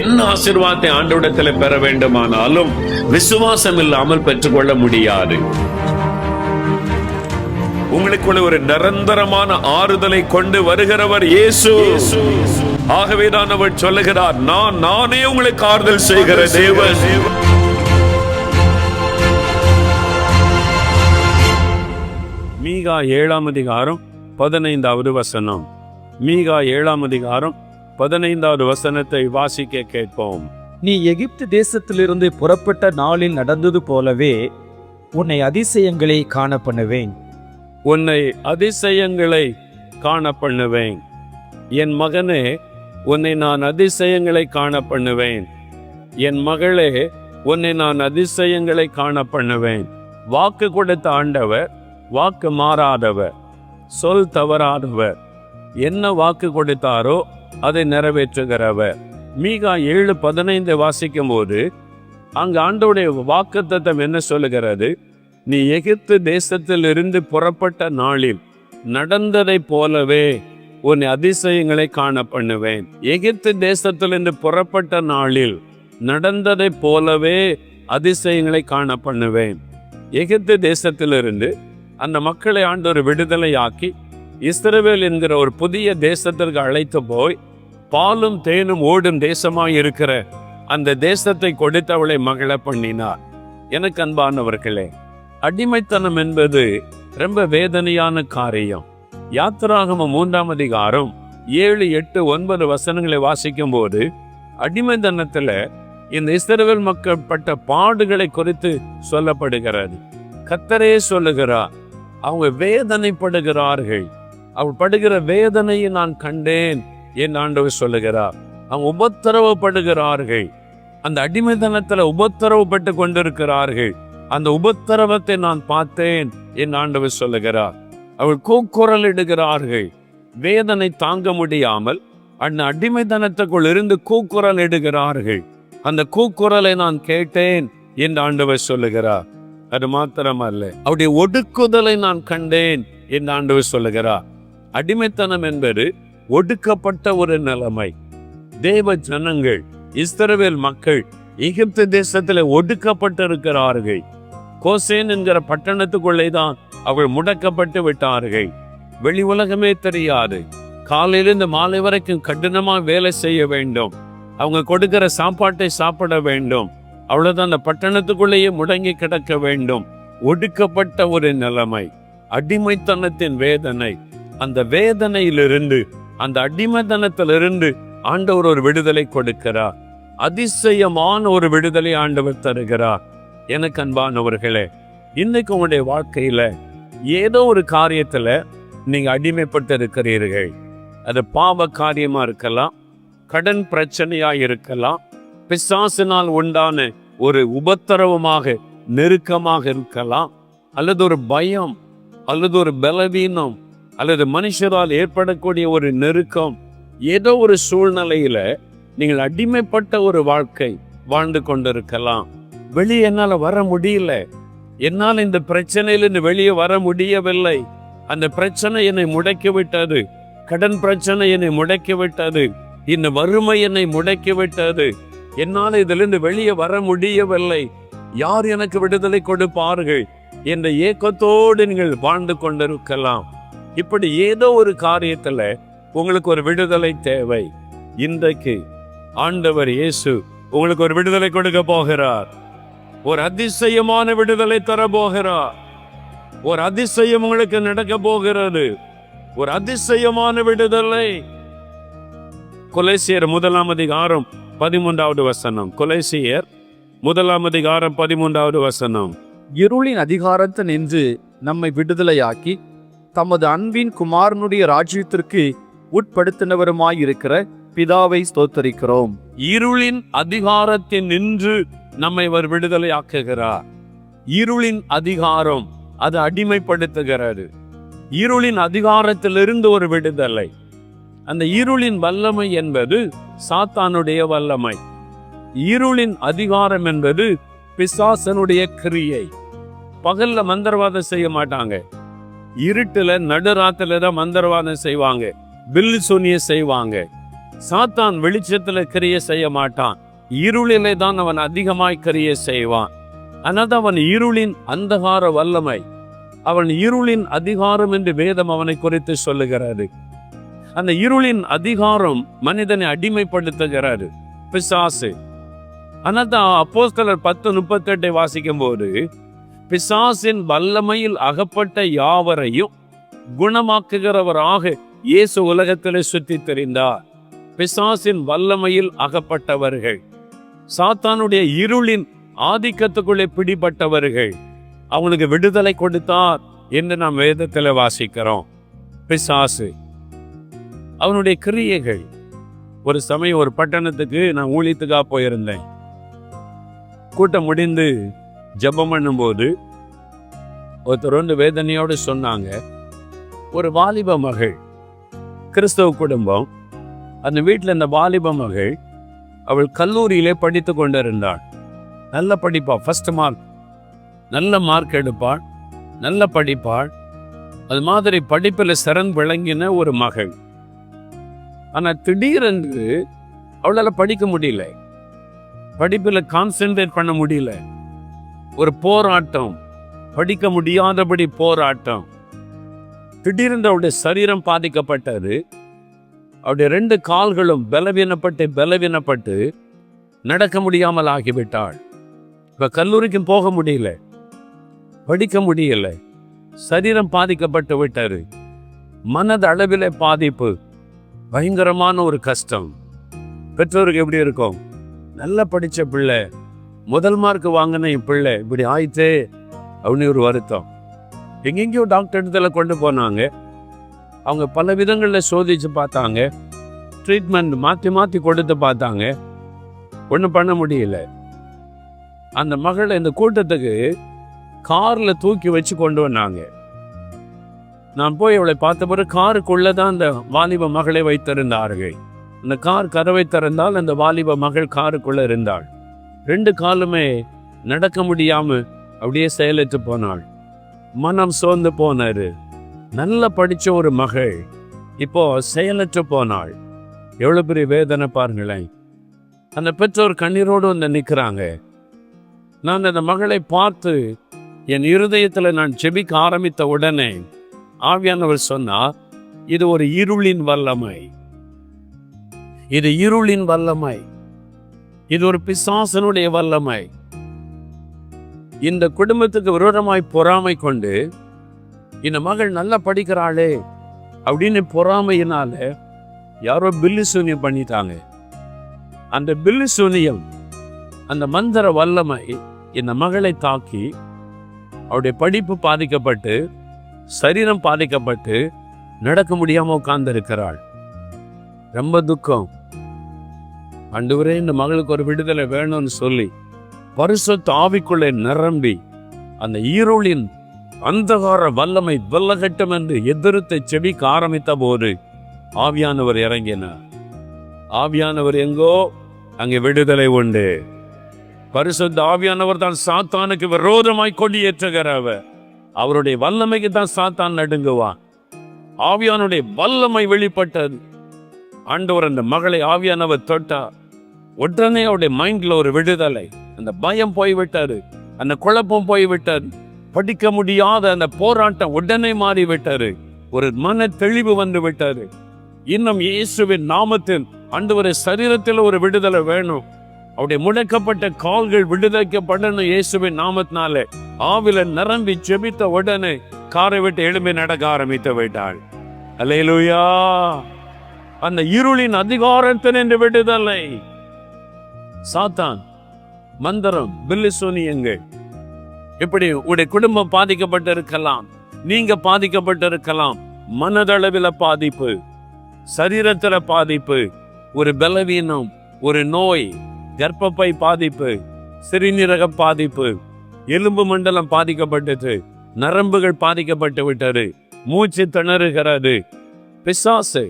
என்ன ஆசீர்வாதத்தை ஆண்டவிடத்தில் பெற வேண்டுமானாலும் விசுவாசம் இல்லாமல் பெற்றுக்கொள்ள முடியாது. உங்களுக்குள்ள ஒரு நிரந்தரமான ஆறுதலை கொண்டு வருகிறவர் இயேசு. ஆகவேதான் அவர் சொல்லுகிறார் நான் நானே உங்களுக்கு ஆறுதல் செய்கிற தேவன். மீகா ஏழாம் அதிகாரம் பதினைந்தாவது வசனம். மீகா ஏழாம் அதிகாரம் பதினைந்தாவது வசனத்தை வாசிக்க கேட்போம். நீ எகிப்து தேசத்திலிருந்து புறப்பட்ட நாளில் நடந்தது போலவே உன்னை அதிசயங்களை காண பண்ணுவேன் உன்னை அதிசயங்களை காண பண்ணுவேன் என் மகனே உன்னை நான் அதிசயங்களை காண பண்ணுவேன் என் மகளே உன்னை நான் அதிசயங்களை காண பண்ணுவேன் வாக்கு கொடுத்த ஆண்டவர் வாக்கு மாறாதவர் சொல் தவறாதவர். என்ன வாக்கு கொடுத்தாரோ அதை நிறைவேற்றுகிறவர். மீகா ஏழு பதினைந்து வாசிக்கும் போது அங்கு ஆண்டோடைய வாக்குத்தத்தம் என்ன சொல்லுகிறது? நீ எகிப்து தேசத்தில் இருந்து புறப்பட்ட நாளில் நடந்ததை போலவே உன் அதிசயங்களை காண பண்ணுவேன். எகிப்து தேசத்திலிருந்து புறப்பட்ட நாளில் நடந்ததைப் போலவே அதிசயங்களை காண பண்ணுவேன். எகிப்து தேசத்திலிருந்து அந்த மக்களை ஆண்டவர் விடுதலையாக்கி இஸ்ரவேல் என்கிற ஒரு புதிய தேசத்திற்கு அழைத்து போய் பாலும் தேனும் ஓடும் தேசமாக இருக்கிற அந்த தேசத்தை கொடுத்தவளை மகள பண்ணினார். எனக்கு அன்பானவர்களே அடிமைத்தனம் என்பது ரொம்ப வேதனையான காரியம். யாத்திராகம மூன்றாம் அதிகாரம் ஏழு எட்டு ஒன்பது வசனங்களை வாசிக்கும் போது அடிமைத்தனத்தில் இந்த இஸ்ரவேல் மக்கள் பட்ட பாடுகளை குறித்து சொல்லப்படுகிறது. கத்தரே சொல்லுகிறார் அவங்க வேதனைப்படுகிறார்கள். அவள் படுகிற வேதனையை நான் கண்டேன் என் ஆண்டவர் சொல்லுகிறார். அவங்க உபத்திரவப்படுகிறார்கள். அந்த அடிமைதனத்தில் உபத்திரவப்பட்டு கொண்டிருக்கிறார்கள். அந்த உபத்திரவத்தை நான் பார்த்தேன் என் ஆண்டவர் சொல்லுகிறார். அவள் கூக்குரல் இடுகிறார்கள் வேதனை தாங்க முடியாமல் அந்த அடிமைத்தனத்துக்குள் இருந்து கூக்குரல் இடுகிறார்கள். அந்த கூக்குரலை நான் கேட்டேன் என்று ஆண்டவர் சொல்லுகிறார். அது மாத்திரமல்ல அவருடைய ஒடுக்குதலை நான் கண்டேன் என்று ஆண்டவர் சொல்லுகிறார். அடிமைத்தனம் என்பது ஒடுக்கப்பட்ட ஒரு நிலைமை. தேவ ஜனங்கள் இஸ்ரவேல் மக்கள் எகிப்து தேசத்தில் ஒடுக்கப்பட்டிருக்கிறார்கள். கோசேன் என்கிற பட்டணத்துக்குள்ளே தான் அவள் முடக்கப்பட்டு விட்டார்கள். வெளி உலகமே தெரியாது. காலையிலிருந்து மாலை வரைக்கும் கடினமா வேலை செய்ய வேண்டும். அவங்க கொடுக்கிற சாப்பாட்டை சாப்பிட வேண்டும். அவ்வளவுதான் அந்த பட்டணத்துக்குள்ளேயே முடங்கி கிடக்க வேண்டும். ஒடுக்கப்பட்ட ஒரு நிலைமை. அடிமைத்தனத்தின் வேதனை. அந்த வேதனையிலிருந்து அந்த அடிமதனத்திலிருந்து ஆண்டவர் ஒரு விடுதலை கொடுக்கிறார். அதிசயமான ஒரு விடுதலை ஆண்டவர் தருகிறார். எனக்கு அன்பானவர்களே இன்னைக்கு உங்களுடைய வாழ்க்கையில ஏதோ ஒரு காரியத்துல நீங்க அடிமைப்பட்டு இருக்கிறீர்கள் அது பாவ காரியமா இருக்கலாம் கடன் பிரச்சனையா இருக்கலாம் பிசாசினால் உண்டான ஒரு உபத்திரவமாக நெருக்கமாக இருக்கலாம் அல்லது ஒரு பயம் அல்லது ஒரு பலவீனம் அல்லது மனுஷரால் ஏற்படக்கூடிய ஒரு நெருக்கம் ஏதோ ஒரு சூழ்நிலையில நீங்கள் அடிமைப்பட்ட ஒரு வாழ்க்கை வாழ்ந்து கொண்டிருக்கலாம். வெளியே என்னால வர முடியல. என்னால் இந்த பிரச்சனையிலிருந்து வெளியே வர முடியவில்லை. அந்த பிரச்சனை என்னை முடக்கி விட்டது கடன் பிரச்சனை என்னை முடக்கி விட்டது இந்த வறுமை என்னை முடக்கி விட்டது என்னால் இதிலிருந்து வெளியே வர முடியவில்லை. யார் எனக்கு விடுதலை கொடுப்பார்கள்? என்ற ஏக்கத்தோடு நீங்கள் வாழ்ந்து கொண்டிருக்கலாம். இப்படி ஏதோ ஒரு காரியத்தில் உங்களுக்கு ஒரு விடுதலை தேவை. இன்றைக்கு ஆண்டவர் இயேசு உங்களுக்கு ஒரு விடுதலை கொடுக்க போகிறார். ஒரு அதிசயமான விடுதலை தர போகிறார். ஒரு அதிசயம் உங்களுக்கு நடக்க போகிறது. ஒரு அதிசயமான விடுதலை. கொலைசியர் முதலாம் அதிகாரம் பதிமூன்றாவது வசனம். கொலைசியர் முதலாம் அதிகாரம் பதிமூன்றாவது வசனம். இருளின் அதிகாரத்தை நின்று நம்மை விடுதலையாக்கி தமது அன்பின் குமாரனுடைய ராஜ்யத்திற்கு உட்படுத்தினவருமாயிருக்கிற பிதாவை ஸ்தோத்தரிக்கிறோம். இருளின் அதிகாரத்தில் நின்று நம்மை அவர் விடுதலை ஆக்குகிறார் இருளின் அதிகாரம் அது அடிமைப்படுத்துகிறது. இருளின் அதிகாரத்திலிருந்து ஒரு விடுதலை. அந்த இருளின் வல்லமை என்பது சாத்தானுடைய வல்லமை. இருளின் அதிகாரம் என்பது பிசாசனுடைய கிரியை. பகல்ல மந்திரவாதம் செய்ய மாட்டாங்க. இருட்டுல நடுராத்துல தான் மந்திரவாதம் செய்வாங்க. பில்லு சூனிய செய்வாங்க. சாத்தான் வெளிச்சத்துல கிரிய செய்ய மாட்டான். இருளிலே தான் அவன் அதிகமாய் கிரிய செய்வான். ஆனால் அவன் இருளின் அந்தகார வல்லமை. அவன் இருளின் அதிகாரம் என்று வேதம் அவனை குறித்து சொல்லுகிறாரு அந்த இருளின் அதிகாரம் மனிதனை அடிமைப்படுத்துகிறாரு பிசாசு. அதான் அப்போஸ்தலர் பத்து முப்பத்தெட்டை வாசிக்கும் போது பிசாசின் வல்லமையில் அகப்பட்ட யாவரையும் குணமாக்குகிறவராக இயேசு உலகத்திலே சுற்றி தெரிந்தார் பிசாசின் வல்லமையில் அகப்பட்டவர்கள். சாத்தானுடைய இருளின் ஆதிக்கத்துக்குள்ளே பிடிபட்டவர்கள். அவனுக்கு விடுதலை கொடுத்தார் என்று நாம் வேதத்தில் வாசிக்கிறோம். பிசாசு. அவனுடைய கிரியைகள். ஒரு சமயம் ஒரு பட்டணத்துக்கு நான் ஊழியத்துக்காக போயிருந்தேன். கூட்டம் முடிந்து ஜெபம் பண்ணும்போது ஒருத்தர் வந்து வேதனையோடு சொன்னாங்க ஒரு வாலிப மகள் கிறிஸ்தவ குடும்பம் அந்த வீட்டில் இந்த வாலிப மகள் அவள் கல்லூரியிலே படித்து கொண்டிருந்தாள். நல்ல படிப்பாள் ஃபர்ஸ்ட் மார்க் நல்ல மார்க் எடுப்பாள் நல்ல படிப்பாள். அது மாதிரி படிப்பில் சிறன் விளங்கின ஒரு மகள். ஆனால் திடீரென்று அவளால் படிக்க முடியல. படிப்பில் கான்சென்ட்ரேட் பண்ண முடியல. ஒரு போராட்டம் படிக்க முடியாதபடி போராட்டம். திடீரென்று அவருடைய சரீரம் பாதிக்கப்பட்டது. அவருடைய ரெண்டு கால்களும் பலவீனப்பட்டு பலவீனப்பட்டு நடக்க முடியாமல் ஆகிவிட்டாள். இப்ப கல்லூரிக்கும் போக முடியல. படிக்க முடியல. சரீரம் பாதிக்கப்பட்டு விட்டாரு மனது அளவில் பாதிப்பு. பயங்கரமான ஒரு கஷ்டம். பெற்றோருக்கு எப்படி இருக்கும்? நல்லா படித்த பிள்ளை. முதல் மார்க் வாங்கின என் பிள்ளை இப்படி ஆயிடுச்சே அப்படின்னு ஒரு வருத்தம். எங்கெங்கேயோ டாக்டர் இடத்துல கொண்டு போனாங்க. அவங்க பல விதங்களில் சோதிச்சு பார்த்தாங்க. ட்ரீட்மெண்ட் மாற்றி மாற்றி கொடுத்து பார்த்தாங்க. ஒன்றும் பண்ண முடியல. அந்த மகளை இந்த கூட்டத்துக்கு காரில் தூக்கி வச்சு கொண்டு வந்தாங்க. நான் போய் அவளை பார்த்த பிறகு காருக்குள்ளே தான் அந்த வாலிப மகளை வைத்திருந்தார்கள். அந்த கார் கதவை திறந்தால் அந்த வாலிப மகள் காருக்குள்ளே இருந்தாள். ரெண்டு காலுமே நடக்க முடியாம அப்படியே செயலற்று போனாள். மனம் சோர்ந்து போனாரு நல்ல படிச்ச ஒரு மகள் இப்போ செயலற்று போனாள். எவ்வளவு பெரிய வேதனை பாருங்களேன். அந்த பெற்றோர் கண்ணீரோடு வந்து நிற்கிறாங்க. நான் அந்த மகளை பார்த்து என் இருதயத்தில் நான் செபிக்க ஆரம்பித்த உடனே ஆவியானவர் சொன்னார் இது ஒரு இருளின் வல்லமை. இது இருளின் வல்லமை. இது ஒரு பிசாசனுடைய வல்லமை. இந்த குடும்பத்துக்கு விரோதமாய் பொறாமை கொண்டு இந்த மகள் நல்லா படிக்கிறாளே அப்படின்னு பொறாமையினால யாரோ பில்லு சூனியம் பண்ணிட்டாங்க. அந்த பில்லு சூனியம் அந்த மந்திர வல்லமை இந்த மகளை தாக்கி அவருடைய படிப்பு பாதிக்கப்பட்டு சரீரம் பாதிக்கப்பட்டு நடக்க முடியாம உட்கார்ந்து இருக்கிறாள் ரொம்ப துக்கம். அன்றுவரே இந்த மகளுக்கு ஒரு விடுதலை வேணும்னு சொல்லி பரிசுத்த ஆவிக்குள்ளே நிரம்பி அந்த ஈரோளின் அந்தகார வல்லமை வெல்லகட்டும் என்று எதிர்த்து செபிக்க ஆரம்பித்த போது ஆவியானவர் இறங்கினார். ஆவியானவர் எங்கோ? அங்கே விடுதலை உண்டு. பரிசுத்த ஆவியானவர் தான் சாத்தானுக்கு விரோதமாய் கொடியேற்றுகிறவர். அவருடைய வல்லமைக்கு தான் சாத்தான் நடுங்குவான். ஆவியானுடைய வல்லமை வெளிப்பட்டது. ஆண்டவர் அந்த மகளை ஆவியானவர் தொட்டார். உடனே அவருடைய மைண்ட்ல ஒரு விடுதலை. அந்த பயம் போய்விட்டாரு அந்த குழப்பம் போய்விட்டாரு படிக்க முடியாத அந்த போராட்டம் உடனே மாறி விட்டாரு ஒரு மன தெளிவு வந்து விட்டாரு இன்னும் இயேசுவின் நாமத்தில் ஒரு சரீரத்தில் ஒரு விடுதலை வேணும். அவருடைய முடக்கப்பட்ட கால்கள் விடுதலைக்கப்படணும் இயேசுவின் நாமத்தினாலே. ஆவில நிரம்பி செபித்த உடனே காரை விட்டு எழும்பி நடக்க ஆரம்பித்து விட்டாள் அலையலுயா அந்த இருளின் அதிகாரத்தின் என்று விடுதலை. சாத்தான் மந்திரம் பில்லிசோனியங்கள் இப்படி உடைய குடும்பம் பாதிக்கப்பட்டு இருக்கலாம் நீங்க பாதிக்கப்பட்டிருக்கலாம் மனதளவில் பாதிப்பு சரீரத்துல பாதிப்பு ஒரு பலவீனம் ஒரு நோய் கர்ப்பப்பை பாதிப்பு சிறுநீரக பாதிப்பு எலும்பு மண்டலம் பாதிக்கப்பட்டது நரம்புகள் பாதிக்கப்பட்டு விட்டது மூச்சு திணறுகிறது பிசாசு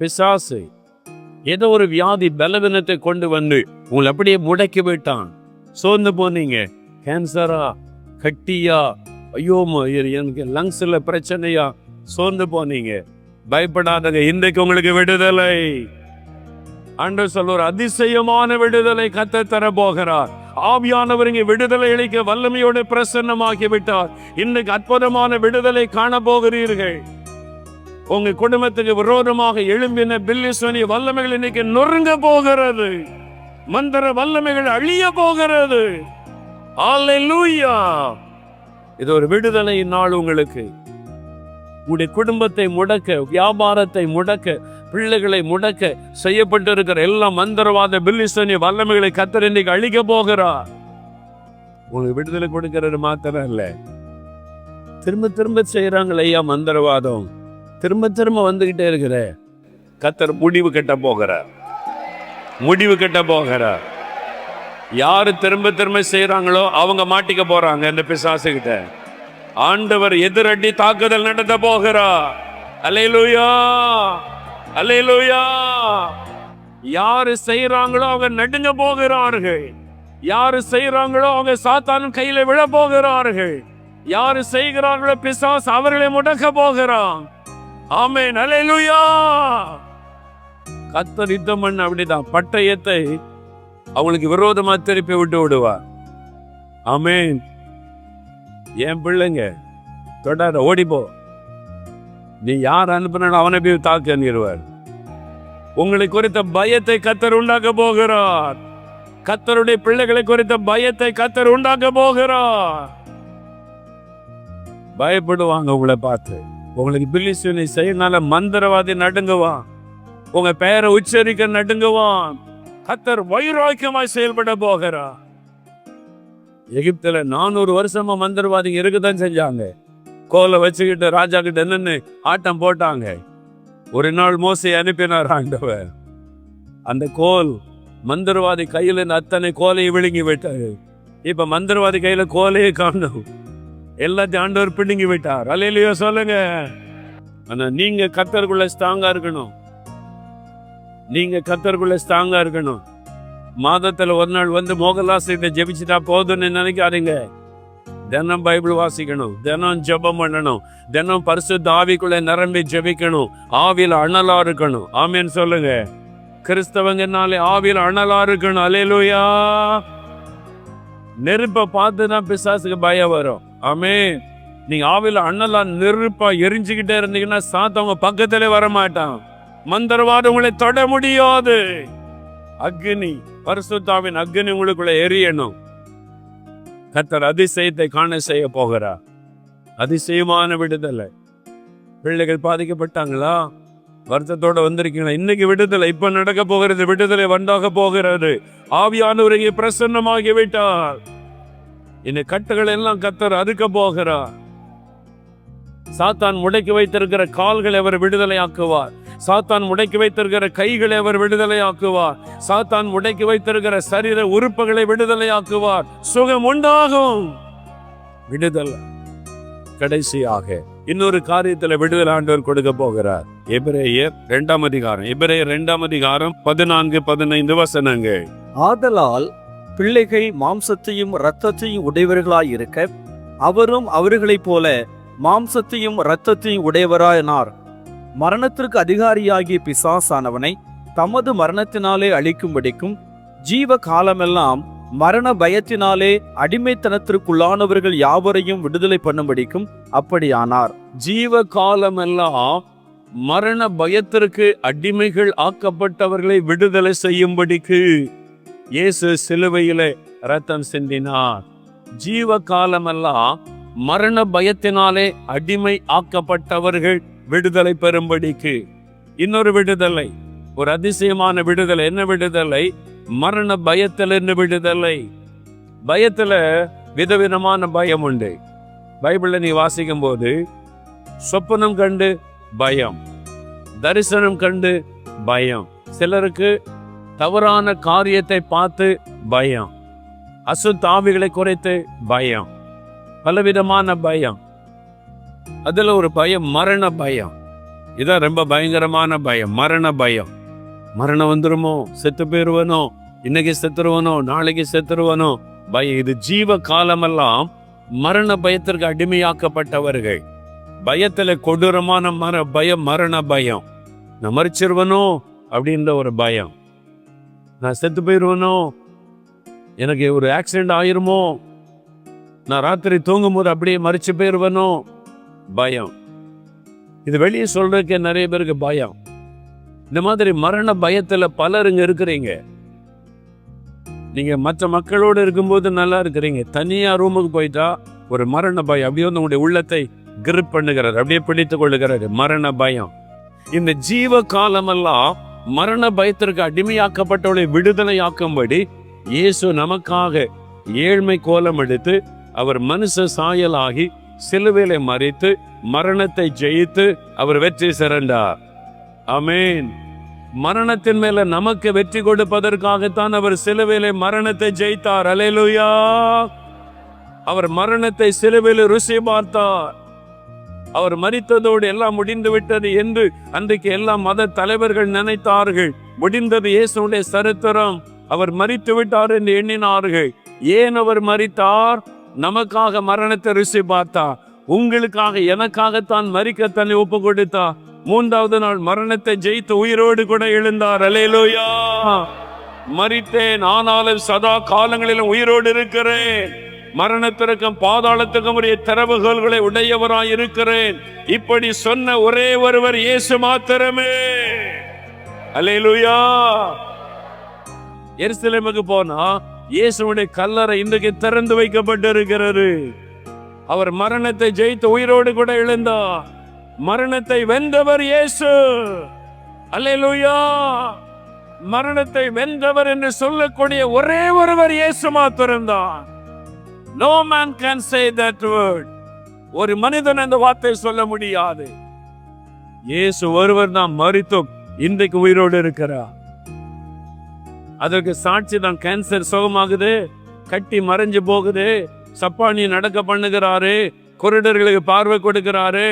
பிசாசு ஏதோ ஒரு வியாதி பலவீனத்தை கொண்டு வந்து உங்களை அப்படியே முடக்கி விட்டான். சோர்ந்து போனீங்க. கேன்சரா? கட்டியா? ஐயோ எனக்கு லங்ஸ்ல பிரச்சனையா? சோர்ந்து போனீங்க. பயப்படாதங்க. இன்றைக்கு உங்களுக்கு விடுதலை. அன்று சொல்ல ஒரு அதிசயமான விடுதலை கத்த தர போகிறார் ஆவியானவர் இங்கே விடுதலை அளிக்க வல்லமையோடு பிரசன்னமாகி விட்டார். இன்னைக்கு அற்புதமான விடுதலை காண போகிறீர்கள் உங்க குடும்பத்துக்கு விரோதமாக எழும்பின பில்லிஸ்வனி வல்லமைகள் இன்னைக்கு நொறுங்க போகிறது. மந்திர வல்லமைகள் அழிய போகிறது. இது ஒரு விடுதலை நாள் உங்களுக்கு. உங்களுடைய குடும்பத்தை முடக்க வியாபாரத்தை முடக்க பிள்ளைகளை முடக்க செய்யப்பட்டிருக்கிற எல்லா மந்திரவாத பில்லிசோனி வல்லமைகளை கத்தர் இன்னைக்கு அழிக்க போகிறார். உங்களுக்கு விடுதலை கொடுக்கிறது மாத்திரம் இல்ல. திரும்ப திரும்ப செய்யறாங்களே ஐயா மந்திரவாதம். திரும்ப திரும்ப வந்துகிட்டே இருக்கிற. கத்தர் முடிவு கட்ட போகிறார். முடிவு கட்ட போகிறார். யார் திரும்ப திரும்ப செய்கிறாங்களோ அவங்க மாட்டிக்க போறாங்க இந்த பிசாசுகிட்ட ஆண்டவர் எதிரடி தாக்குதல் நடத்த போகிறார். அலையலூயா அலையலூயா யாரு செய்யறாங்களோ அவங்க நடுங்க போகிறார்கள். யாரு செய்யறாங்களோ அவங்க சாத்தானும் கையில விழ போகிறார்கள். யாரு செய்கிறார்களோ பிசாஸ் அவர்களை முடக்க போகிறான். ஆமென். அலையலூயா கத்தர் யுத்தம் பண்ண அப்படிதான். பட்டயத்தை அவங்களுக்கு விரோதமா திருப்பி விட்டு விடுவார். ஆமேன். என் பிள்ளைங்க தொடாத ஓடிப்போ. நீ யார் அனுப்பினாலும் அவனை போய் தாக்கு அணிடுவார் உங்களை குறித்த பயத்தை கத்தர் உண்டாக்க போகிறார். கத்தருடைய பிள்ளைகளை குறித்த பயத்தை கத்தர் உண்டாக்க போகிறார். பயப்படுவாங்க உங்களை பார்த்து. உங்களுக்கு பில்லிசுனை செய்யனால மந்திரவாதி நடுங்குவான். உங்க பெயரை உச்சரிக்க நடுங்குவான். கத்தர் வைராக்கியமாய் செயல்பட போகிறா எகிப்துல நானூறு வருஷமா மந்திரவாதிங்க இருக்கதான் செஞ்சாங்க. கோலை வச்சுக்கிட்டு ராஜா கிட்ட என்னன்னு ஆட்டம் போட்டாங்க. ஒரு நாள் மோசை அனுப்பினார் ஆண்டவர். அந்த கோல் மந்திரவாதி கையில அத்தனை கோலையை விழுங்கி விட்டாரு இப்ப மந்திரவாதி கையில கோலையே காணும். எல்லாத்தையும் ஆண்டவர் பிடுங்கி விட்டார். அலையிலையோ சொல்லுங்க. ஆனா நீங்க கத்தருக்குள்ள ஸ்ட்ராங்கா இருக்கணும். நீங்க கத்தருக்குள்ள ஸ்ட்ராங்கா இருக்கணும். மாதத்துல ஒரு நாள் வந்து மோகலாசிட்ட ஜெபிச்சுட்டா போதும்னு நினைக்காதீங்க. தினம் பைபிள் வாசிக்கணும். தினம் ஜெபம் பண்ணணும். தினம் பரிசுத்த ஆவிக்குள்ள நிரம்பி ஜெபிக்கணும். ஆவியில் அனலா இருக்கணும். ஆமேன்னு சொல்லுங்க. கிறிஸ்தவங்கனாலே ஆவியில அனலா இருக்கணும். அலையலூயா நெருப்பை பார்த்து தான் பிசாசுக்கு பயம் வரும். ஆமே நீ ஆவியில அண்ணலாம் நெருப்பா எரிஞ்சுக்கிட்டே இருந்தீங்கன்னா சாத்தவங்க பக்கத்திலே வரமாட்டான். மந்திரவாதம் உங்களை தொட முடியாது. அக்னி பரிசுத்தாவின் அக்னி உங்களுக்குள்ள எரியணும். கத்தர் அதிசயத்தை காண செய்ய போகிறார். அதிசயமான விடுதலை. பிள்ளைகள் பாதிக்கப்பட்டாங்களா? வருத்தத்தோட வந்திருக்கீங்களா? இன்னைக்கு விடுதலை இப்ப நடக்க போகிறது விடுதலை வந்தாக போகிறது. ஆவியானவர் இங்கே பிரசன்னமாகி விட்டார் இந்த கட்டுகள் எல்லாம் கத்தர் அறுக்க போகிறார். சாத்தான் முடக்கி வைத்திருக்கிற கால்களை அவர் விடுதலையாக்குவார். சாத்தான் முடக்கி வைத்திருக்கிற கைகளை அவர் விடுதலையாக்குவார். சாத்தான் முடக்கி வைத்திருக்கிற சரீர உறுப்புகளை விடுதலையாக்குவார். சுகம் உண்டாகும். விடுதலை கடைசியாக இன்னொரு காரியத்துல விடுதலை ஆண்டவர் கொடுக்க போகிறார். எபிரேயர் இரண்டாம் அதிகாரம். எபிரேயர் இரண்டாம் அதிகாரம் பதினான்கு பதினைந்து வசனங்கள். ஆதலால் பிள்ளைகள் மாம்சத்தையும் இரத்தத்தையும் உடையவர்களாய் இருக்க அவரும் அவர்களைப் போல மாம்சத்தையும் இரத்தத்தையும் உடையவராயினார். மரணத்திற்கு அதிகாரியாகிய பிசாசானவனை தமது மரணத்தினாலே அழிக்கும்படிக்கும் ஜீவ காலமெல்லாம் மரண பயத்தினாலே அடிமைத்தனத்திற்குள்ளானவர்கள் யாவரையும் விடுதலை பண்ணும்படிக்கும் அப்படியானார். ஜீவ காலமெல்லாம் மரண பயத்திற்கு அடிமைகள் ஆக்கப்பட்டவர்களை விடுதலை செய்யும்படிக்கு இயேசு சிலுவையிலே ரத்தம் சிந்தினார். ஜீவ காலமெல்லாம் மரண பயத்தினாலே அடிமை ஆக்கப்பட்டவர்கள் விடுதலை பெறும்படிக்கு. இன்னொரு விடுதலை ஒரு அதிசயமான விடுதலை. என்ன விடுதலை? மரண பயத்திலிருந்து விடுதலை. பயத்துல விதவிதமான பயம் உண்டு. பைபிளை நீ வாசிக்கும் போது சொப்பனம் கண்டு பயம் தரிசனம் கண்டு பயம். சிலருக்கு தவறான காரியத்தை பார்த்து பயம். அசுத்தாவிகளை குறைத்து பயம். பலவிதமான பயம். அதில் ஒரு பயம் மரண பயம். இதான் ரொம்ப பயங்கரமான பயம் மரண பயம். மரணம் வந்துருமோ? செத்து போயிருவனோ? இன்னைக்கு செத்துருவனோ? நாளைக்கு செத்துருவனோ? பயம். இது ஜீவ காலமெல்லாம் மரண பயத்திற்கு அடிமையாக்கப்பட்டவர்கள். பயத்தில் கொடூரமான மர பயம் மரண பயம். நான் மறிச்சிருவனோ அப்படின்ற ஒரு பயம். நான் செத்து போயிடுவேனோ எனக்கு ஒரு ஆக்சிடெண்ட் ஆயிருமோ? நான் ராத்திரி தூங்கும்போது அப்படியே மறிச்சு போயிடுவேனோ பயம். இது வெளியே சொல்றதுக்கு நிறைய பேருக்கு பயம். இந்த மாதிரி மரண பயத்துல பலருங்க இருக்கிறீங்க. நீங்க மற்ற மக்களோடு இருக்கும்போது நல்லா இருக்கிறீங்க. தனியா ரூமுக்கு போயிட்டா ஒரு மரண பயம். அப்படியே வந்து உங்களுடைய உள்ளத்தை கிரிப் பண்ணுகிறார் அப்படியே பிடித்துக் கொள்ளுகிறாரு மரண பயம். இந்த ஜீவ காலமெல்லாம் மரண பயத்திற்கு அடிமையாக்கப்பட்டவளை விடுதலையாக்கும்படி இயேசு நமக்காக ஏழ்மை கோலம் எடுத்து அவர் மனுஷ சாயலாகி சிலுவையில மறித்து மரணத்தை ஜெயித்து அவர் வெற்றி சிறந்தார். அமேன் மரணத்தின் மேல நமக்கு வெற்றி கொடுப்பதற்காகத்தான் அவர் சிலுவையிலே மரணத்தை ஜெயித்தார். அலேலுயா அவர் மரணத்தை சிலுவையில் ருசி பார்த்தார். அவர் மரித்ததோடு எல்லாம் முடிந்து விட்டது என்று அன்றைக்கு எல்லா மத தலைவர்கள் நினைத்தார்கள். முடிந்தது இயேசுடைய சரித்திரம். அவர் மறித்து விட்டார் என்று எண்ணினார்கள். ஏன் அவர் மறித்தார்? நமக்காக மரணத்தை ருசி பார்த்தா? உங்களுக்காக எனக்காகத்தான் மறிக்க தன்னை ஒப்பு கொடுத்தா மூன்றாவது நாள் மரணத்தை ஜெயித்து உயிரோடு கூட எழுந்தார். அலேலோயா மறித்தேன். ஆனாலும் சதா காலங்களிலும் உயிரோடு இருக்கிறேன். மரணத்திற்கும் பாதாளத்துக்கும் உரிய திறவுகோள்களை உடையவராய் இருக்கிறேன். இப்படி சொன்ன ஒரே ஒருவர் இயேசு மாத்திரமே. அலையலுயா எருசலேமுக்கு போனா இயேசுடைய கல்லறை இன்றைக்கு திறந்து வைக்கப்பட்டிருக்கிறது. அவர் மரணத்தை ஜெயித்து உயிரோடு கூட எழுந்தார். மரணத்தை வென்றவர் இயேசு. அலையலுயா மரணத்தை வென்றவர் என்று சொல்லக்கூடிய ஒரே ஒருவர் இயேசு மாத்திரம்தான். No man can say that word ஒரு மனிதன் அந்த வார்த்தையை சொல்ல முடியாது. இயேசு ஒருவர் நாம் மறித்தும் இன்றைக்கு உயிரோடு இருக்கிறார். அதற்கு சாட்சி தான் கேன்சர் சுகமாகுது கட்டி மறைஞ்சு போகுது சப்பானி நடக்க பண்ணுகிறாரு குருடர்களுக்கு பார்வை கொடுக்கிறாரு.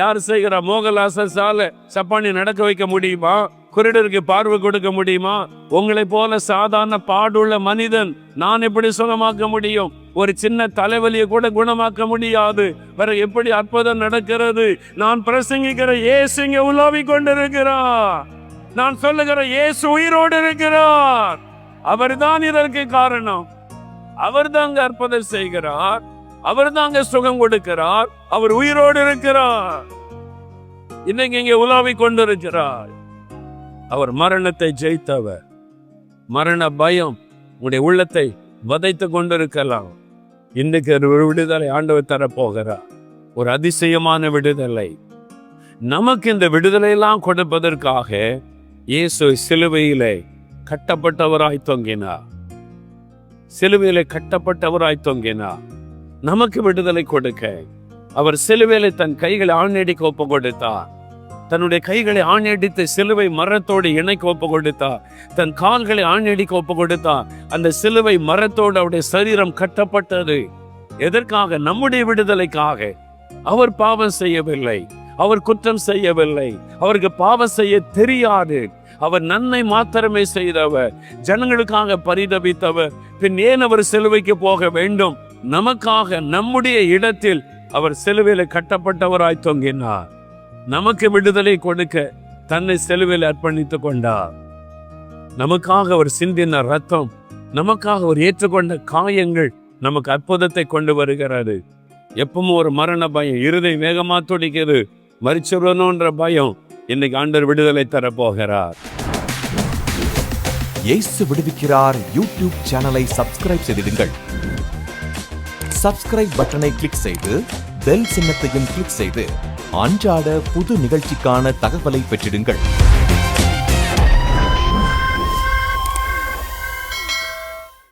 யார் செய்கிறா? மோகலாசால சப்பானி நடக்க வைக்க முடியுமா? குருடருக்கு பார்வை கொடுக்க முடியுமா? உங்களை போல சாதாரண பாடுள்ள மனிதன் நான் எப்படி சுகமாக்க முடியும்? ஒரு சின்ன தலைவலியை கூட குணமாக்க முடியாது. வேற எப்படி அற்புதம் நடக்கிறது? நான் பிரசங்கிக்கிற இயேசு இங்க உலாவி கொண்டிருக்கிறார். நான் சொல்லுகிற இயேசு உயிரோடு இருக்கிறார். அவர்தான் இதற்கு காரணம். அவர் தாங்க அற்புதம் செய்கிறார். அவர் தாங்க சுகம் கொடுக்கிறார். அவர் உயிரோடு இருக்கிறார். இன்னைக்கு இங்கே உலாவி கொண்டிருக்கிறார். அவர் மரணத்தை ஜெயித்தவர். மரண பயம் உன்னுடைய உள்ளத்தை வதைத்து கொண்டிருக்கலாம். இன்னைக்கு ஒரு விடுதலை ஆண்டவர் தரப்போகிறார். ஒரு அதிசயமான விடுதலை. நமக்கு இந்த விடுதலையெல்லாம் கொடுப்பதற்காக இயேசு சிலுவையிலே கட்டப்பட்டவராய் தொங்கினார். சிலுவையிலே கட்டப்பட்டவராய் தொங்கினார். நமக்கு விடுதலை கொடுக்க. அவர் சிலுவையிலே தன் கைகளை ஆணடிக்க ஒப்பு கொடுத்தார். தன்னுடைய கைகளை ஆணையடித்து சிலுவை மரத்தோடு இணைக்க ஒப்பு கொடுத்தார் தன் கால்களை ஆணையடிக்க ஒப்பு கொடுத்தார் அந்த சிலுவை மரத்தோடு அவருடைய சரீரம் கட்டப்பட்டது. எதற்காக? நம்முடைய விடுதலைக்காக. அவர் பாவம் செய்யவில்லை. அவர் குற்றம் செய்யவில்லை. அவருக்கு பாவம் செய்ய தெரியாது. அவர் நன்மை மாத்திரமே செய்தவர். ஜனங்களுக்காக பரிதபித்தவர். பின் ஏன் அவர் சிலுவைக்கு போக வேண்டும்? நமக்காக நம்முடைய இடத்தில் அவர் சிலுவையில் கட்டப்பட்டவராய் தொங்கினார். நமக்கு விடுதலை கொடுக்க தன்னை செலுவில் அர்ப்பணித்துக் கொண்டார். நமக்காக அவர் சிந்தின ரத்தம் நமக்காக அவர் ஏற்றுக்கொண்ட காயங்கள் நமக்கு அற்புதத்தை கொண்டு வருகிறது. எப்பவும் ஒரு மரண பயம் இருதை வேகமா துடிக்கிறது. மறிச்சுடணுன்ற பயம் இன்னைக்கு ஆண்டவர் விடுதலை தரப்போகிறார் இயேசு விடுவிக்கிறார். யூடியூப் சேனலை சப்ஸ்கிரைப் செய்திடுங்கள். சப்ஸ்கிரைப் பட்டனை கிளிக் செய்து பெல் சின்னத்தையும் கிளிக் செய்து அன்றாட புது நிகழ்ச்சிக்கான தகவலை பெற்றிடுங்கள்.